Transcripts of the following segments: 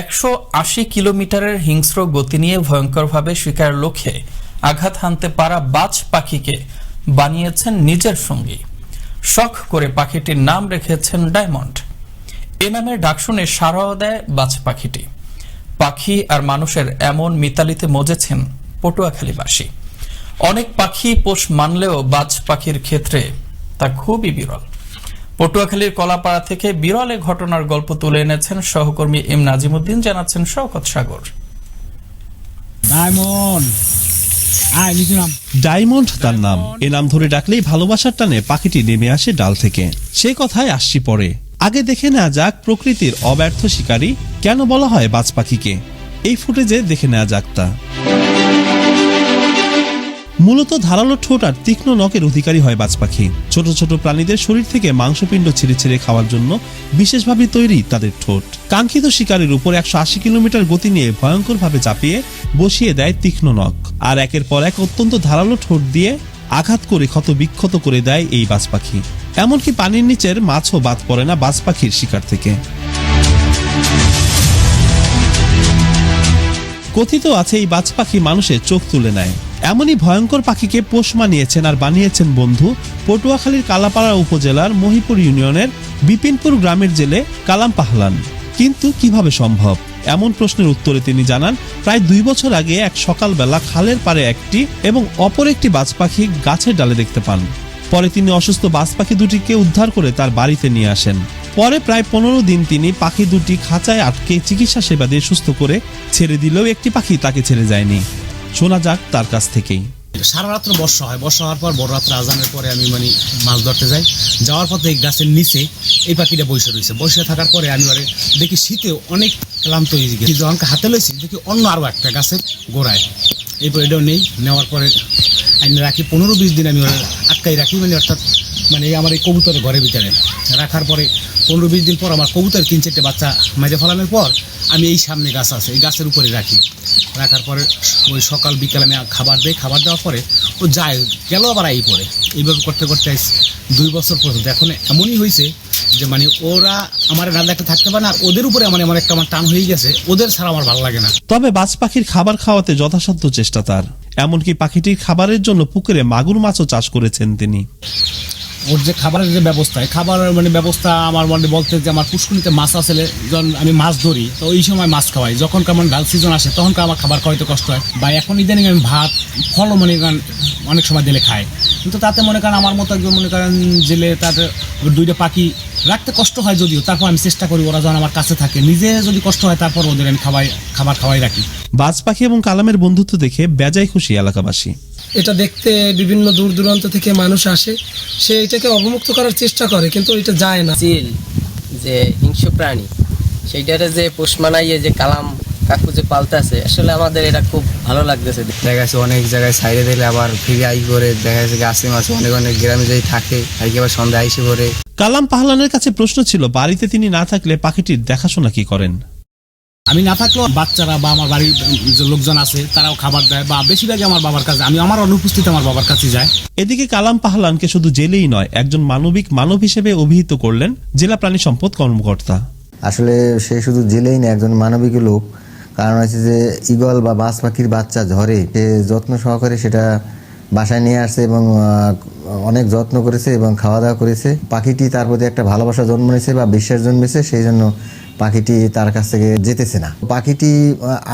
একশো আশি কিলোমিটারের হিংস্র গতি নিয়ে ভয়ঙ্করভাবে শিকার লক্ষ্যে আঘাত হানতে পারা বাজ পাখিকে বানিয়েছেন নিজের সঙ্গী। শখ করে পাখিটির নাম রেখেছেন ডায়মন্ড। এ নামের ডাক শুনে সাড়াও দেয় বাজ পাখিটি। পাখি আর মানুষের এমন মিতালিতে মজেছেন পটুয়াখালীবাসী। অনেক পাখি পোষ মানলেও বাজ পাখির ক্ষেত্রে তা খুবই বিরল। পটুয়াখালীর কলাপাড়া থেকে বিরল এ ঘটনার গল্প তুলে এনেছেন সহকর্মী এম নাজিমুদ্দিন জানাচ্ছেন শওকত সাগর। ডায়মন্ড। ডায়মন্ড তার নাম। এ নাম ধরে ডাকলেই ভালোবাসার টানে পাখিটি নেমে আসে ডাল থেকে। সে কথায় আসছি পরে। আগে দেখে নেওয়া যাক প্রকৃতির অব্যর্থ শিকারী কেন বলা হয় বাজ পাখিকে। এই ফুটেজে দেখে নেওয়া যাক তা। মূলত ধারালো ঠোঁট আর তীক্ষ্ণ নখের অধিকারী হয় বাজ পাখি। ছোট ছোট প্রাণীদের শরীর থেকে মাংসপিণ্ড ছিঁড়ে ছিঁড়ে খাওয়ার জন্য বিশেষভাবে তৈরি তাদের ঠোঁট। কাঙ্ক্ষিত শিকারের উপর একশো আশি কিলোমিটার গতি নিয়ে ভয়ঙ্করভাবে চাপিয়ে বসিয়ে দেয় তীক্ষ্ণ নখ। আর একের পর এক অত্যন্ত ধারালো ঠোঁট দিয়ে আঘাত করে ক্ষত বিক্ষত করে দেয় এই বাজ পাখি। এমনকি পানির নিচের মাছও বাদ পড়ে না বাজ পাখির শিকার থেকে। কথিত আছে, এই বাজ পাখি মানুষের চোখ তুলে নেয়। এমনই ভয়ঙ্কর পাখিকে পোষ মানিয়েছেন আর বানিয়েছেন বন্ধু পটুয়াখালীর কালাপাড়া উপজেলার মহিপুর ইউনিয়নের বিপিনপুর গ্রামের জেলে কালাম পাহলান। কিন্তু কীভাবে সম্ভব? এমন প্রশ্নের উত্তরে তিনি জানান, প্রায় দুই বছর আগে এক সকালবেলা খালের পাড়ে একটি এবং অপর একটি বাজ পাখি গাছের ডালে দেখতে পান। পরে তিনি অসুস্থ বাজ পাখি দুটিকে উদ্ধার করে তার বাড়িতে নিয়ে আসেন। পরে প্রায় পনেরো দিন তিনি পাখি দুটি খাঁচায় আটকে চিকিৎসা সেবা দিয়ে সুস্থ করে ছেড়ে দিলেও একটি পাখি তাকে ছেড়ে যায়নি। শোনা যাক তার কাছ থেকেই। সারা রাত্র বর্ষা হয়। বর্ষা হওয়ার পর বড় রাত্রে আজানের পরে আমি মানে মাছ ধরতে যাই। যাওয়ার পথে এই গাছের নিচে এই পাখিটা বসে রয়েছে। বসে থাকার পরে আমি ওরে দেখি শীতে অনেক ক্লান্ত হয়ে গেছি। যখন হাতে লইছি, দেখি অন্য আরও একটা গাছের গোড়ায়। এরপর এটাও নেই। নেওয়ার পরে আমি রাখি। পনেরো বিশ দিন আমি আটকাই রাখি। মানে অর্থাৎ মানে আমার এই কবুতরের ঘরের ভিতরে। রাখার পরে পনেরো বিশ দিন পর আমার কবুতর তিন চারটে বাচ্চা মেজে ফলানোর পর আমি এই সামনে গাছ আছে, এই গাছের উপরে রাখি। রাখার পরে ওই সকাল, বিকাল আমি খাবার দিই। খাবার দেওয়ার পরে ও যায়, গেল আবার এই পরে। এইভাবে করতে করতে দুই বছর পর্যন্ত। এখন এমনই হয়েছে যে মানে ওরা আমার না একটা থাকতে পারে না ওদের উপরে আমার এমন একটা আমার টান হয়ে গেছে। ওদের ছাড়া আমার ভালো লাগে না। তবে বাজ পাখির খাবার খাওয়াতে যথাসাধ্য চেষ্টা তার। এমনকি পাখিটির খাবারের জন্য পুকুরে মাগুর মাছও চাষ করেছেন তিনি। ওর যে খাবারের যে ব্যবস্থা খাবারের মানে ব্যবস্থা আমার মানে বলতে যে আমার পুষ্কুনিতে মাছ আসলে যখন আমি মাছ ধরি, তো ওই সময় মাছ খাওয়াই। যখন কেমন ডাল সিজন আসে, তখন আমার খাবার খাওয়াইতে কষ্ট হয়। বা এখন ইদানিং আমি ভাত, ফলও মনে করেন অনেক সময় দিলে খায় কিন্তু তাতে মনে করেন আমার মতো একজন মনে করেন জেলে তাদের দুইটা পাখি রাখতে কষ্ট হয় যদিও তারপর আমি চেষ্টা করি ওরা যখন আমার কাছে থাকে। নিজে যদি কষ্ট হয় তারপর ওদের আমি খাওয়াই খাবার খাওয়াই রাখি। বাজ পাখি এবং কালামের বন্ধুত্ব দেখে বেজায় খুশি এলাকাবাসী। এটা দেখতে বিভিন্ন দূর দূরান্ত থেকে মানুষ আসে। সে এটাকে অবমুক্ত করার চেষ্টা করে কিন্তু এটা যায় না। চিল যে হিংস্র প্রাণী সেইটারে যে পোষ মানাইয়ে যে কালাম কাকু যে পালতেছে আসলে আমাদের এটা খুব ভালো লাগতেছে। দেখা যাচ্ছে অনেক জায়গায় সাইডে দিলে আবার ফিরে আই করে দেখা যাচ্ছে গাছে মাছে অনেক অনেক গ্রামে যাই থাকে আর কি আবার সন্ধ্যা আইসে করে কালাম পাহলানের কাছে প্রশ্ন ছিল বাড়িতে তিনি না থাকলে পাখিটির দেখাশোনা কি করেন? আমি না থাকলেও বাচ্চারা বা আমার বাড়ির যে লোকজন আছে তারাও খাবার দেয় বা বেশিরভাগই আমার বাবার কাছে আমি আমার অনুপস্থিতি আমার বাবার কাছে যাই। এদিকে কালাম পাহলানকে শুধু জেলেই নয় একজন মানবিক মানব হিসেবে অভিহিত করলেন জেলা প্রাণী সম্পদ কর্মকর্তা। আসলে সে শুধু জেলেই না একজন মানবিক লোক। কারণ হচ্ছে যে ঈগল বা বাজ পাখির বাচ্চা ঝরে, সে যত্ন সহকারে সেটা বাসায় নিয়ে আসছে এবং অনেক যত্ন করেছে এবং খাওয়া দাওয়া করেছে। পাখিটি তার প্রতি একটা ভালোবাসা জন্ম নিয়েছে বা বিশ্বাস জন্মেছে, সেই জন্য পাখিটি তার কাছ থেকে যেতেছে না। পাখিটি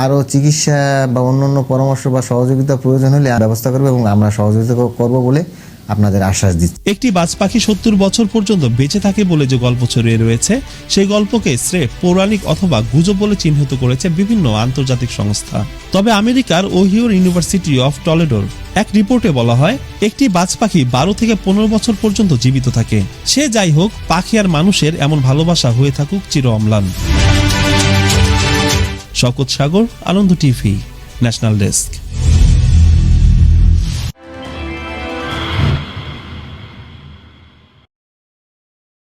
আরও চিকিৎসা বা অন্যান্য পরামর্শ বা সহযোগিতা প্রয়োজন হলে ব্যবস্থা করবে এবং আমরা সহযোগিতা করব বলে আপনাদের আশ্বাস দিচ্ছি। একটি বাজ পাখি সত্তর বছর পর্যন্ত বেঁচে থাকে বলে যে গল্প ছড়িয়ে রয়েছে, সেই গল্পকে স্রেফ পৌরাণিক অথবা গুজব বলে চিহ্নিত করেছে বিভিন্ন আন্তর্জাতিক সংস্থা। তবে আমেরিকার ওহিওর ইউনিভার্সিটি অফ টলেডোর এক রিপোর্টে বলা হয়, একটি বাজ পাখি বারো থেকে পনেরো বছর পর্যন্ত জীবিত থাকে। সে যাই হোক, পাখি আর মানুষের এমন ভালোবাসা হয়ে থাকুক চির অম্লান। শকত Sagar, Ananda TV, national desk.